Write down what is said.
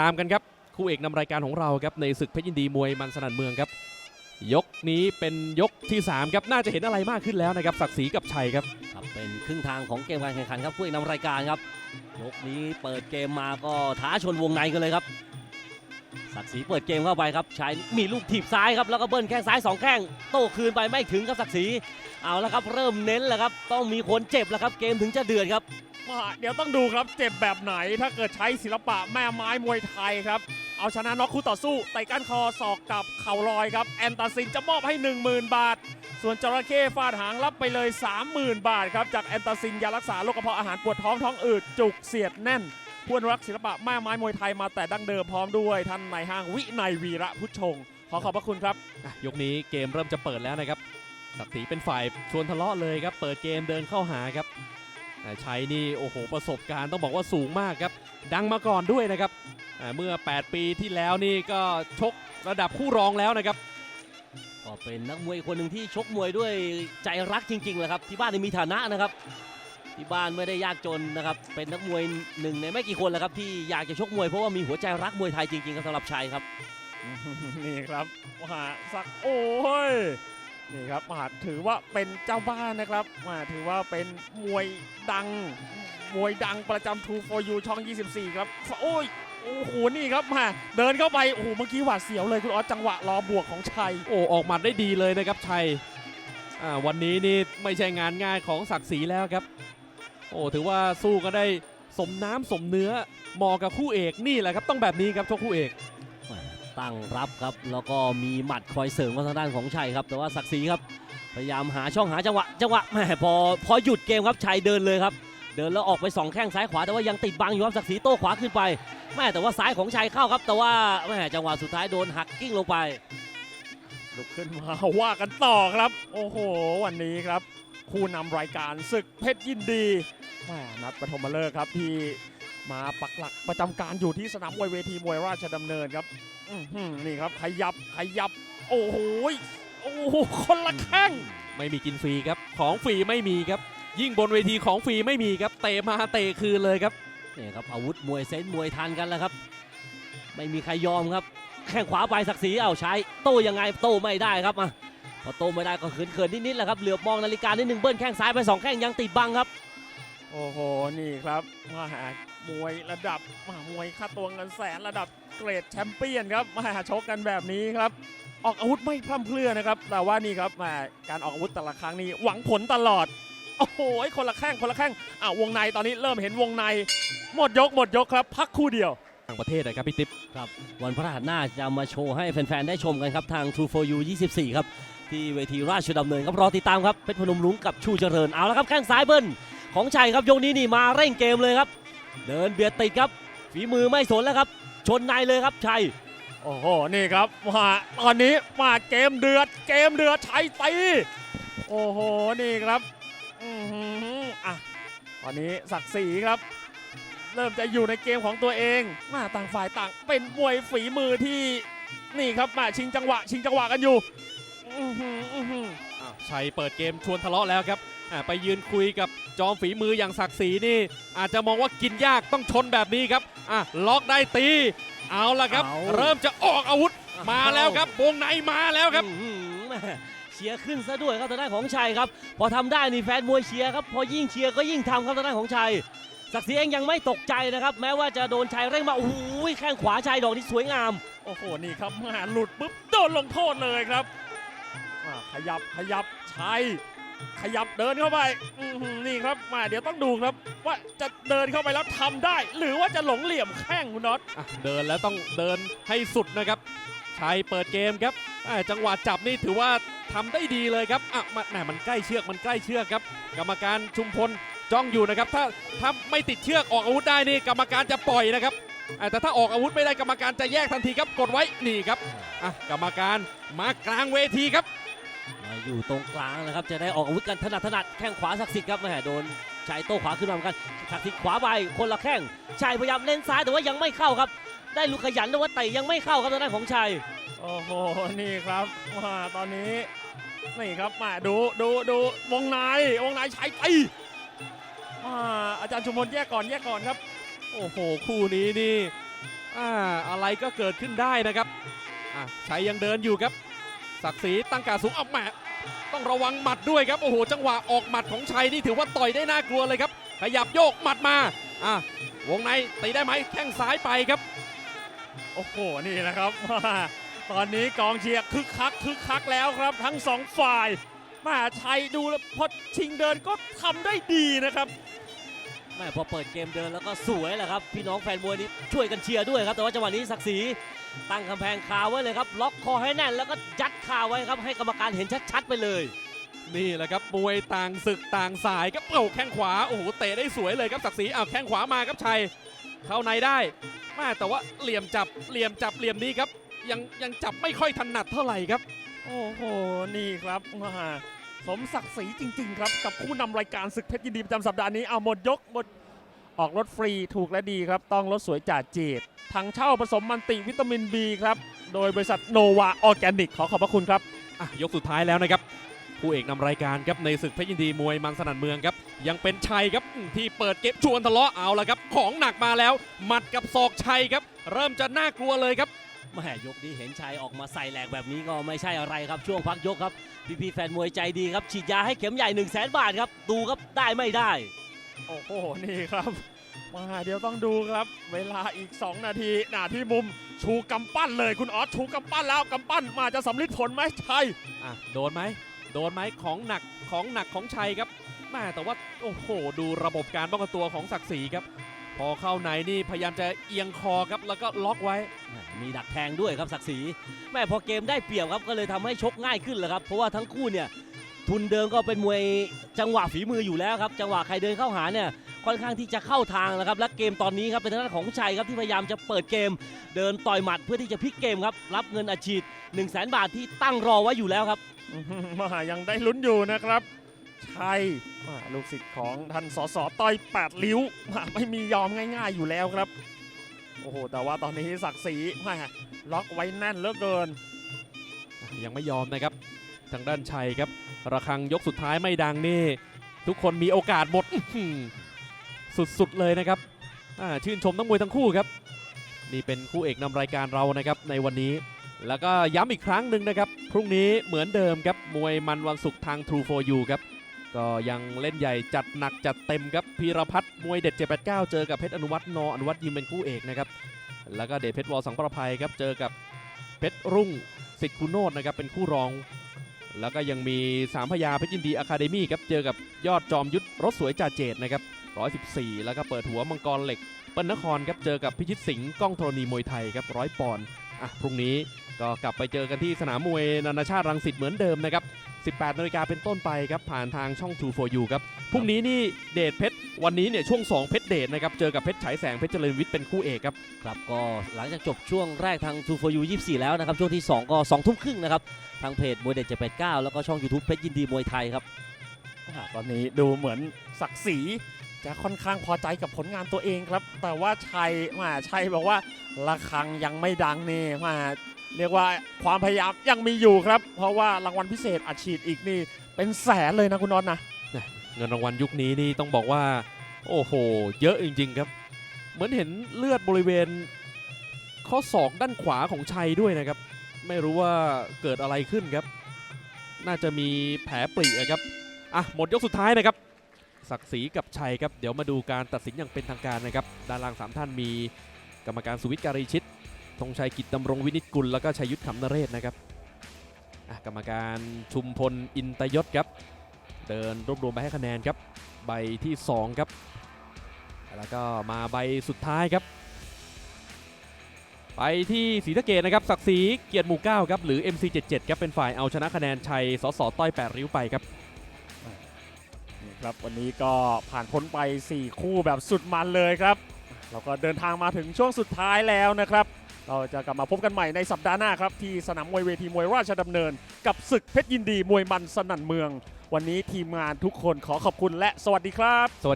ตามกันครับ คู่เอกนำรายการของเราครับในศึกเพชรยินดีมวยมันสนั่นเมืองครับ ยกนี้เป็นยกที่ 3 ครับ น่าจะเห็นอะไรมากขึ้นแล้วนะครับศักดิ์ศรีกับชัยครับ ครับเป็นครึ่งทางของเกมการแข่งขันครับผู้เอกนำรายการครับ ยกนี้เปิดเกมมาก็ท้าชนวงในกันเลยครับศักดิ์ศรีเปิดเกมเข้าไปครับชายมีลูกถีบซ้ายครับแล้วก็เบิ้ลแข้งซ้ายสองแข้งโต้คืนไปไม่ถึงครับศักดิ์ศรีเอาแล้วครับเริ่มเน้นแล้วครับต้องมีคนเจ็บแล้วครับเกมถึงจะเดือดครับ ว่าเดี๋ยวต้องดูครับเจ็บแบบไหน ถ้าเกิดใช้ศิลปะแม่ไม้มวยไทยครับ เอาชนะน็อกคู่ต่อสู้ไต่ก้านคอศอกกับเข่าลอยครับ แอนตาซินจะมอบให้ 10,000 บาท ส่วนจระเข้ฟาดหางรับไปเลย 30,000 บาทครับ จากแอนตาซินยารักษาโรคกระเพาะอาหารปวดท้องท้องอืดจุกเสียดแน่นผู้อนุรักศิลปะแม่ไม้มวยไทยมาแต่ดั้งเดิมพร้อมด้วยท่านนายห้างวินัยวีระพุทธชง ขอขอบพระคุณครับ อะยกนี้เกมเริ่มจะเปิดแล้วนะครับ ศักดิ์ศรีเป็นฝ่ายชวนทะเลาะเลยครับ เปิดเกมเดินเข้าหาครับ อ่าชัยนี่โอ้โหประสบการณ์ต้องบอกว่าสูงมากครับ ดังมาก่อนด้วยนะครับอ่าเมื่อ 8 ปีที่แล้วนี่ก็ชกระดับคู่รองแล้วนะครับก็เป็นนักมวยคนหนึ่งที่ชกมวยด้วยใจรักจริงๆแหละครับ ที่บ้านนี่มีฐานะนะครับ ที่บ้านไม่ได้ยากจนนะครับ เป็นนักมวยหนึ่งในไม่กี่คนแหละครับ ที่อยากจะชกมวยเพราะว่ามีหัวใจรักมวยไทยจริงๆครับสำหรับชัยครับนี่ครับมหาศักดิ์โอ้ย นี่ครับมหาถือว่าเป็นเจ้าบ้านนะครับมาถือว่าเป็นมวยดัง มวยดังประจำ True for You ช่อง 24 ครับโอ้ยโอ้โหนี่ครับมาเดินเข้าไปโอ้โหเมื่อกี้หวาดเสียวเลยคุณออสจังหวะรอบวกของชัย โอ้ออกหมัดได้ดีเลยนะครับชัยวันนี้นี่ไม่ใช่งานง่ายของศักดิ์ศรีแล้วครับ โอ้ถือว่าสู้ก็ได้สมน้ำสมเนื้อเหมาะกับคู่เอกนี่แหละครับ ต้องแบบนี้ครับชกคู่เอก ตั้งรับครับ แล้วก็มีหมัดคอยเสริมมาทางด้านของชัยครับ แต่ว่าศักดิ์ศรีครับ พยายามหาช่องหาจังหวะจังหวะแหมพอพอหยุดเกมครับชัยเดินเลยครับ เดินแล้วออกไปสองแข้งซ้ายขวาแต่ว่ายังติดบังอยู่ครับศักดิ์ศรีโต้ขวาขึ้นไปแม่แต่ว่าซ้ายของชัยเข้าครับ แต่ว่าแม่จังหวะสุดท้ายโดนหักกิ้งลงไปลุกขึ้นมาว่ากันต่อครับ โอ้โห วันนี้ครับ คู่นำรายการศึกเพชรยินดีแม่นัดปฐมฤกษ์ครับที่ มาปักหลักประจำการอยู่ที่สนามมวยเวทีมวยราชดำเนินครับอื้อหือนี่ครับขยับขยับ โอ้โหโอ้โหคนละแข้งไม่มีกินฟรีครับ ของฟรีไม่มีครับ ยิ่งบนเวทีของฟรีไม่มีครับ เตะมาเตะคืนเลยครับนี่ครับอาวุธมวยเซนส์มวยทันกันแล้วครับ ไม่มีใครยอมครับ แข้งขวาไปศักดิ์ศรีเอาใช้ โต้ยังไงโต้ไม่ได้ครับอะพอโต้ไม่ได้ก็เขินๆนิดๆแหละครับเหลือบมองนาฬิกานิดหนึ่งเบิ้ลแข้งซ้ายไปสองแข้งยังติดบังครับ โอ้โหนี่ครับมหา มวยระดับมหามวยค่าตัวเงินแสนระดับเกรดแชมเปี้ยนครับมหาชกกันแบบนี้ครับ ออกอาวุธไม่พร่ำเพรื่อนะครับแต่ว่านี่ครับแหมการออกอาวุธแต่ละครั้งนี้หวังผลตลอดโอ้โหคนละแข้งคนละแข้งอะวงในตอนนี้เริ่มเห็นวงใน หมดยกหมดยกครับ พักคู่เดียวต่างประเทศนะครับพี่ติ๊บวันพฤหัสหน้าจะมาโชว์ให้แฟนๆ ได้ชมกันครับ ทาง True for You 24 ครับ ที่เวทีราชดำเนินครับรอติดตามครับเพชรพนมรุ้งกับชูเจริญเอาละครับแข้งซ้ายเบิ้ลของชัยครับยกนี้นี่มาเร่งเกมเลยครับ เดินเบียดติดครับ ฝีมือไม่สนแล้วครับ ชนในเลยครับชัย โอ้โห นี่ครับมาตอนนี้มาเกมเดือด เกมเดือดชัยตี โอ้โห นี่ครับอือหืออะตอนนี้ศักดิ์ศรีครับ เริ่มจะอยู่ในเกมของตัวเองมาต่างฝ่ายต่าง เป็นมวยฝีมือที่นี่ครับมาชิงจังหวะ ชิงจังหวะกันอยู่อื้อหืออื้อหือ ชัยเปิดเกมชวนทะเลาะแล้วครับอ่าไปยืนคุยกับจอมฝีมืออย่างศักดิ์ศรีนี่ อาจจะมองว่ากินยากต้องชนแบบนี้ครับอะล็อกได้ตี เอาละครับเอาเริ่มจะออกอาวุธมาแล้วครับวงในมาแล้วครับอื้อหือแม่เชียร์ขึ้นซะด้วยครับทางด้านของชัยครับ พอทำได้นี่แฟนมวยเชียร์ครับพอยิ่งเชียร์ก็ยิ่งทำครับทางด้านของชัยศักดิ์ศรีเองยังไม่ตกใจนะครับ แม้ว่าจะโดนชัยเร่งมาโอ้โหแข้งขวาชัยดอกนี้สวยงาม โอ้โหนี่ครับมาหลุดปุ๊บโดนลงโทษเลยครับอ่า ขยับขยับชัยขยับเดินเข้าไปนี่ครับมาเดี๋ยวต้องดูครับ ว่าจะเดินเข้าไปแล้วทำได้ หรือว่าจะหลงเหลี่ยมแข้งคุณน็อตเดินแล้วต้องเดินให้สุดนะครับชัยเปิดเกมครับจังหวะจับนี่ถือว่าทำได้ดีเลยครับอะมาแหมมันใกล้เชือกมันใกล้เชือกครับ กรรมการชุมพลจ้องอยู่นะครับ ถ้าถ้าไม่ติดเชือกออกอาวุธได้นี่กรรมการจะปล่อยนะครับแต่ถ้าออกอาวุธไม่ได้กรรมการจะแยกทันทีครับกดไว้นี่ครับกรรมการมากลางเวทีครับ อยู่ตรงกลางนะครับจะได้ออกอาวุธกันถนัดถนัดแข้งขวาศักดิ์สิทธิ์ครับแม่โดนชัยโต้ขวาขึ้นมาเหมือนกันศักดิ์สิทธิ์ขวาไปคนละแข้งชัยพยายามเล่นซ้ายแต่ว่ายังไม่เข้าครับ ได้ลูกขยันแต่ว่าเตะยังไม่เข้าครับทางด้านของชัยโอ้โหนี่ครับมาตอนนี้นี่ครับมาดูดูดูวงในวงในใช้ตีอ่าอาจารย์ชุมพลแยกก่อนแยกก่อนครับ โอ้โห คู่นี้นี่อ่าอะไรก็เกิดขึ้นได้นะครับอะชัยยังเดินอยู่ครับ ศักดิ์ศรีตั้งการสูงเอาแหมต้องระวังหมัดด้วยครับ โอ้โห จังหวะออกหมัดของชัยนี่ถือว่าต่อยได้น่ากลัวเลยครับ ขยับโยกหมัดมาอะวงในตีได้ไหมแข้งซ้ายไปครับ โอ้โห นี่นะครับ ตอนนี้กองเชียร์คึกคักคึกคักแล้วครับ ทั้งสองฝ่ายมหาชัยดูแล้วพอชิงเดินก็ทำได้ดีนะครับ แม่พอเปิดเกมเดินแล้วก็สวยแหละครับ พี่น้องแฟนมวยนี่ช่วยกันเชียร์ด้วยครับ แต่ว่าจังหวะนี้ศักดิ์ศรีตั้งกำแพงคาไว้เลยครับ ล็อกคอให้แน่นแล้วก็ยัดคาไว้ครับ ให้กรรมการเห็นชัดๆไปเลย นี่แหละครับมวยต่างศึกต่างสายครับเอ้าแข้งขวาโอ้โหเตะได้สวยเลยครับศักดิ์ศรีอ้าวแข้งขวามาครับชัยเข้าในได้แม่แต่ว่าเหลี่ยมจับเหลี่ยมจับเหลี่ยมนี้ครับ ยังยังจับไม่ค่อยถนัดเท่าไหร่ครับ โอ้โห นี่ครับอ่า สมศักดิ์ศรีจริง ๆ ครับ กับผู้นำรายการศึกเพชรยินดีประจำสัปดาห์นี้เอาหมดยกหมดออกรถฟรีถูกและดีครับ ต้องรถสวยจ่าเจดทางเช่าผสมมันติวิตามิน B ครับ โดยบริษัทโนวาออร์แกนิกขอขอบพระคุณครับ อะยกสุดท้ายแล้วนะครับผู้เอกนำรายการครับในศึกเพชรยินดีมวยมันสนั่นเมืองครับ ยังเป็นชัยครับที่เปิดเกมชวนทะเลาะเอาละครับ ของหนักมาแล้ว หมัดกับศอกชัยครับ เริ่มจะน่ากลัวเลยครับ แม่ยกนี้เห็นชัยออกมาใส่แหลกแบบนี้ก็ไม่ใช่อะไรครับช่วงพักยกครับ พี่ๆแฟนมวยใจดีครับ ฉีดยาให้เข็มใหญ่ 1 0 0 0 0แบาทครับ ดูครับได้ไม่ได้ โอ้โห นี่ครับมาเดี๋ยวต้องดูครับ เวลาอีก 2 นาทีหน้าที่มุมชูกำปั้นเลยคุณออสชูกำปั้นแล้วกำปั้นมาจะสำลิดผลไหมใช่อะโดนไหมโดนไหมของหนักของหนักของชัยครับแม่แต่ว่าโอ้โห ดูระบบการป้องกันตัวของศักดิ์ศรีครับ พอเข้าในนี่พยายามจะเอียงคอครับแล้วก็ล็อกไว้ มีดักแทงด้วยครับศักดิ์ศรีแม่พอเกมได้เปรียบครับก็เลยทำให้ชกง่ายขึ้นแหละครับ เพราะว่าทั้งคู่เนี่ยทุนเดิมก็เป็นมวยจังหวะฝีมืออยู่แล้วครับ จังหวะใครเดินเข้าหาเนี่ยค่อนข้างที่จะเข้าทางนะครับ และเกมตอนนี้ครับเป็นทางด้านของชัยครับที่พยายามจะเปิดเกม เดินต่อยหมัดเพื่อที่จะพลิกเกมครับรับเงินอาชีพ1 0 0 0 0แบาทที่ตั้งรอไว้อยู่แล้วครับอื้อหือมายังได้ลุ้นอยู่นะครับ ชัยลูกศิษย์ของท่านสสต้อยแปดลิ้วไม่มียอมง่าย ๆอยู่แล้วครับ โอ้โห แต่ว่าตอนนี้ศักดิ์ศรีมาล็อกไว้แน่นเลือเกิน ยังไม่ยอมนะครับ ทางด้านชัยครับ ระฆังยกสุดท้ายไม่ดังนี่ ทุกคนมีโอกาสหมดสุดๆเลยนะครับชื่นชมทั้งมวยทั้งคู่ครับ นี่เป็นคู่เอกนำรายการเรานะครับในวันนี้แล้วก็ย้ำอีกครั้งหนึ่งนะครับ พรุ่งนี้เหมือนเดิมครับ มวยมันวันศุกร์ทาง True for You ครับ ก็ยังเล่นใหญ่จัดหนักจัดเต็มครับพีรพัฒน์มวยเด็ด 789 เจอกับเพชรอนุวัฒน์นออนุวัฒน์ยิมเป็นคู่เอกนะครับ แล้วก็เดชเพชรวอสังประภัยครับเจอกับเพชรรุ่งสิทธิ์คุณโนตนะครับเป็นคู่รอง แล้วก็ยังมีสามพยาเพชรยินดีอะคาเดมี่ครับเจอกับยอดจอมยุทธรถสวยจ่าเจดนะครับ114 แล้วก็เปิดหัวมังกรเหล็ก เปิ้ลนครครับเจอกับพิชิตสิงห์ก้องธรณีมวยไทยครับร้อยปอนด์ อะพรุ่งนี้ก็กลับไปเจอกันที่สนามมวยนานาชาติรังสิตเหมือนเดิมนะครับ 18นาฬิกาเป็นต้นไปครับ ผ่านทางช่อง True for You ครับ พรุ่งนี้นี่เดชเพชร วันนี้เนี่ยช่วง 2 เพชรเดชนะครับ เจอกับเพชรฉายแสงเพชรเจริญวิทย์เป็นคู่เอกครับ ครับก็หลังจากจบช่วงแรกทาง True for You 24 แล้วนะครับ ช่วงที่ 2 ก็ 2 ทุ่มครึ่งนะครับ ทางเพจมวยเด็ด789 แล้วก็ช่อง YouTube เพชรยินดีมวยไทยครับอ่าตอนนี้ดูเหมือนศักดิ์ศรี จะค่อนข้างพอใจกับผลงานตัวเองครับ แต่ว่าชัยมาชัยบอกว่าระฆังยังไม่ดังนี่มาเรียกว่าความพยายามยังมีอยู่ครับ เพราะว่ารางวัลพิเศษอัดฉีดอีกนี่เป็นแสนเลยนะคุณนนท์นะเงินรางวัลยุคนี้นี่ต้องบอกว่า โอ้โห เยอะจริง ๆครับ เหมือนเห็นเลือดบริเวณ ข้อศอกด้านขวาของชัยด้วยนะครับ ไม่รู้ว่าเกิดอะไรขึ้นครับ น่าจะมีแผลปริอะครับอะหมดยกสุดท้ายนะครับ ศักดิ์ศรีกับชัยครับ เดี๋ยวมาดูการตัดสินอย่างเป็นทางการนะครับ ด้านล่างสามท่านมีกรรมการสุวิทย์การีชิตธงชัยกิจดำรงวินิจกุล แล้วก็ชัยยุทธขำนเรศนะครับกรรมการชุมพลอินตยศครับ เดินรวบรวมไปให้คะแนนครับ ใบที่ 2 ครับ แล้วก็มาใบสุดท้ายครับ ไปที่ศรีสะเกดนะครับ ศักดิ์ศรีเกียรติหมู่9ครับหรือ MC77 ครับเป็นฝ่ายเอาชนะคะแนนชัยสสต้อย8ริ้วไปครับ ครับวันนี้ก็ผ่านพ้นไป 4 คู่แบบสุดมันเลยครับ เราก็เดินทางมาถึงช่วงสุดท้ายแล้วนะครับ เราจะกลับมาพบกันใหม่ในสัปดาห์หน้าครับ ที่สนามมวยเวทีมวยราชดำเนิน กับศึกเพชรยินดีมวยมันสนั่นเมือง วันนี้ทีมงานทุกคนขอขอบคุณและสวัสดีครับ สวัสดี